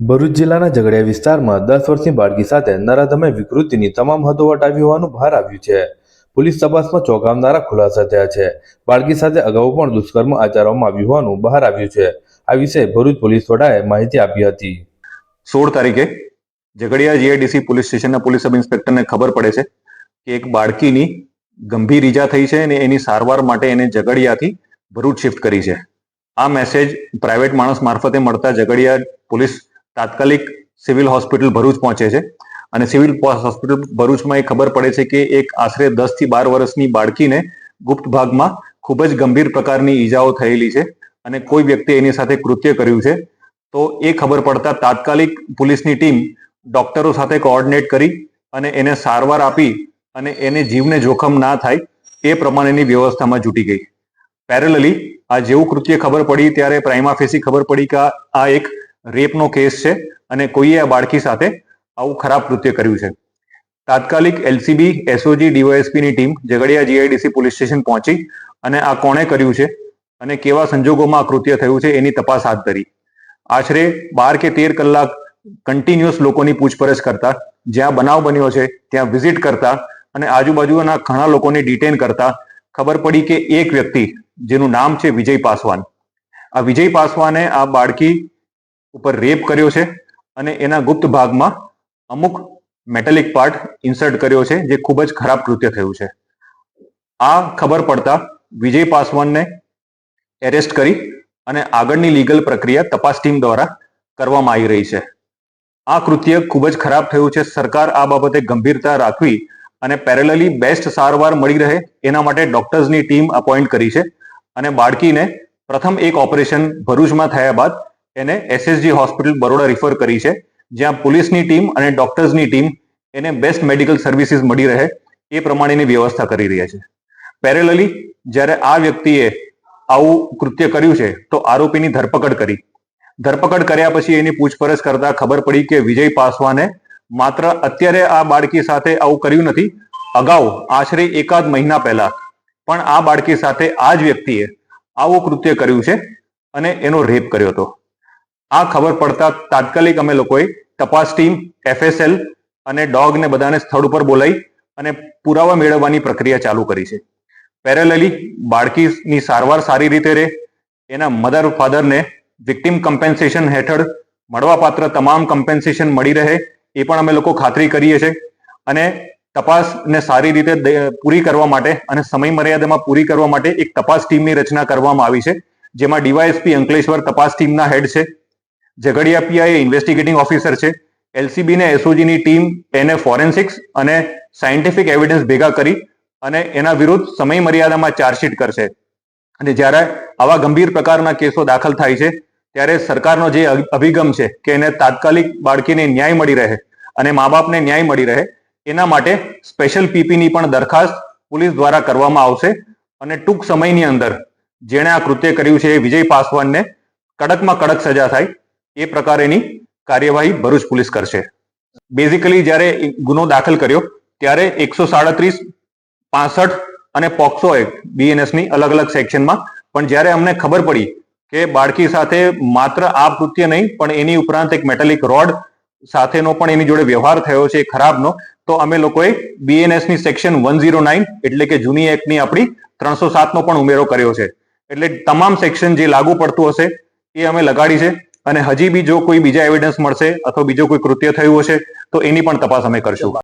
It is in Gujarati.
ભરૂચ જિલ્લાના ઝઘડિયા વિસ્તારમાં દસ વર્ષની બાળકી સાથે નરાધમે વિકૃતિની તમામ હદો વટાવી હોવાનું બહાર આવ્યું છે. પોલીસ તપાસમાં ચોંકાવનારા ખુલાસા થયા છે. બાળકી સાથે અગાઉ પણ દુષ્કર્મ આચરવામાં આવ્યું હોવાનું બહાર આવ્યું છે. આ વિશે ભરૂચ પોલીસ વડાએ માહિતી આપી હતી. સોળ તારીખે ઝઘડિયા જીઆઈડીસી પોલીસ સ્ટેશનના પોલીસ સબ ઇન્સ્પેક્ટરને ખબર પડે છે કે એક બાળકીની ગંભીર ઈજા થઈ છે અને એની સારવાર માટે એને ઝઘડિયાથી ભરૂચ શિફ્ટ કરી છે. આ મેસેજ પ્રાઇવેટ માણસ મારફતે મળતા ઝઘડિયા પોલીસ તાત્કાલિક સિવિલ હોસ્પિટલ ભરૂચ પહોંચે છે. અને સિવિલ હોસ્પિટલ ભરૂચમાં એ ખબર પડે છે કે એક આશરે દસથી બાર વર્ષની બાળકીને ગુપ્ત ભાગમાં ખૂબ જ ગંભીર પ્રકારની ઈજાઓ થયેલી છે અને કોઈ વ્યક્તિ એની સાથે કૃત્ય કર્યું છે. તો એ ખબર પડતા તાત્કાલિક પોલીસની ટીમ ડોક્ટરો સાથે કોઓર્ડિનેટ કરી અને એને સારવાર આપી અને એને જીવને જોખમ ના થાય એ પ્રમાણેની વ્યવસ્થામાં જૂટી ગઈ. પેરેલલી આ જેવું કૃત્ય ખબર પડી ત્યારે પ્રાઇમા ફેસી ખબર પડી કે આ- આ એક રેપનો કેસ છે અને કોઈએ આ બાળકી સાથે આવું ખરાબ કૃત્ય કર્યું છે. તાત્કાલિક LCB, SOG, ડીવાયએસપીની team Jhagadia GIDC police station પહોંચી અને આ કોણે કર્યું છે અને કેવા સંજોગોમાં આ કૃત્ય થયું છે એની તપાસ હાથ ધરી. આશરે બાર કે તેર કલાક કન્ટિન્યુઅસ લોકોની પૂછપરછ કરતા, જ્યાં બનાવ બન્યો છે ત્યાં વિઝિટ કરતા અને આજુબાજુના ઘણા લોકોને ડિટેન કરતા ખબર પડી કે એક વ્યક્તિ, જેનું નામ છે વિજય પાસવાન. આ વિજય પાસવાને આ બાળકી ઉપર રેપ કર્યો છે અને એના ગુપ્ત ભાગમાં અમુક મેટેલિક પાર્ટ ઇન્સર્ટ કર્યો છે જે ખૂબ જ ખરાબ કૃત્ય થયું છે. આ ખબર પડતા વિજય પાસવાનને એરેસ્ટ કરી અને આગળની લીગલ પ્રક્રિયા તપાસ ટીમ દ્વારા કરવામાં આવી રહી છે. આ કૃત્ય ખૂબ જ ખરાબ થયું છે. સરકાર આ બાબતે ગંભીરતા રાખવી અને પેરેલલી બેસ્ટ સારવાર મળી રહે એના માટે ડોક્ટર્સની ટીમ અપોઇન્ટ કરી છે અને બાળકીને પ્રથમ એક ઓપરેશન ભરૂચમાં થયા બાદ એને એસએસજી હોસ્પિટલ બરોડા રિફર કરી છે, જ્યાં પોલીસની ટીમ અને ડોક્ટર્સની ટીમ એને બેસ્ટ મેડિકલ સર્વિસીસ મળી રહે એ પ્રમાણેની વ્યવસ્થા કરી રહ્યા છે. પેરેલલી જ્યારે આ વ્યક્તિએ આવું કૃત્ય કર્યું છે, તો આરોપીની ધરપકડ કરી. ધરપકડ કર્યા પછી એની પૂછપરછ કરતા ખબર પડી કે વિજય પાસવાને માત્ર અત્યારે આ બાળકી સાથે આવું કર્યું નથી, અગાઉ આશરે એકાદ મહિના પહેલા પણ આ બાળકી સાથે આ જ વ્યક્તિએ આવું કૃત્ય કર્યું છે અને એનો રેપ કર્યો હતો. આ ખબર પડતા તાત્કાલિક અમે લોકોએ તપાસ ટીમ એફએસએલ અને ડોગને બધાને સ્થળ ઉપર બોલાવી અને પુરાવા મેળવવાની પ્રક્રિયા ચાલુ કરી છે. પેરેલલી બાળકીની સારવાર સારી રીતે રહે, એના મધર ફાધરને વિક્ટિમ કમ્પેન્સેશન હેઠળ મળવાપાત્ર તમામ કમ્પેન્સેશન મળી રહે, એ પણ અમે લોકો ખાતરી કરીએ છીએ અને તપાસને સારી રીતે પૂરી કરવા માટે અને સમય મર્યાદામાં પૂરી કરવા માટે એક તપાસ ટીમની રચના કરવામાં આવી છે, જેમાં ડીવાયએસપી અંકલેશ્વર તપાસ ટીમના હેડ છે. ઝઘડિયા પીઆઈ ઇન્વેસ્ટિગેટિંગ ઓફિસર છે એલસીબી ને એસઓજી ની ટીમ એને ફોરેન્સિક્સ અને સાયન્ટિફિક એવિડન્સ ભેગા કરી અને એના વિરુદ્ધ સમય મર્યાદામાં ચાર્જશીટ કરશે. અને જ્યારે આવા ગંભીર પ્રકારના કેસો દાખલ થાય છે, ત્યારે સરકારનો જે અભિગમ છે કે એને તાત્કાલિક બાળકીને ન્યાય મળી રહે અને મા બાપને ન્યાય મળી રહે, એના માટે સ્પેશિયલ પીપીની પણ દરખાસ્ત પોલીસ દ્વારા કરવામાં આવશે અને ટૂંક સમયની અંદર જેણે આ કૃત્ય કર્યું છે એ વિજય પાસવાનને કડકમાં કડક સજા થાય એ પ્રકારેની કાર્યવાહી ભરૂચ પોલીસ કરશે. બેઝિકલી જ્યારે ગુનો દાખલ કર્યો, ત્યારે એકસો સાડત્રીસ, પાસઠ અને પોક્સો એક્ટ બીએનએસની અલગ અલગ સેક્શનમાં, પણ જ્યારે અમને ખબર પડી કે બાળકી સાથે માત્ર આ કૃત્ય નહીં, પણ એની ઉપરાંત એક મેટાલિક રોડ સાથેનો પણ એની જોડે વ્યવહાર થયો છે ખરાબનો, તો અમે લોકોએ બીએનએસની સેક્શન વન ઝીરો નાઇન એટલે કે જૂની એક્ટની આપણી ત્રણસો સાતનો પણ ઉમેરો કર્યો છે. એટલે તમામ સેક્શન જે લાગુ પડતું હશે, એ અમે લગાડી છે. અને હજી બી જો કોઈ બીજા એવિડન્સ મળશે અથવા બીજો કોઈ કૃત્ય થયું હશે, તો એની પણ તપાસ અમે કરશું.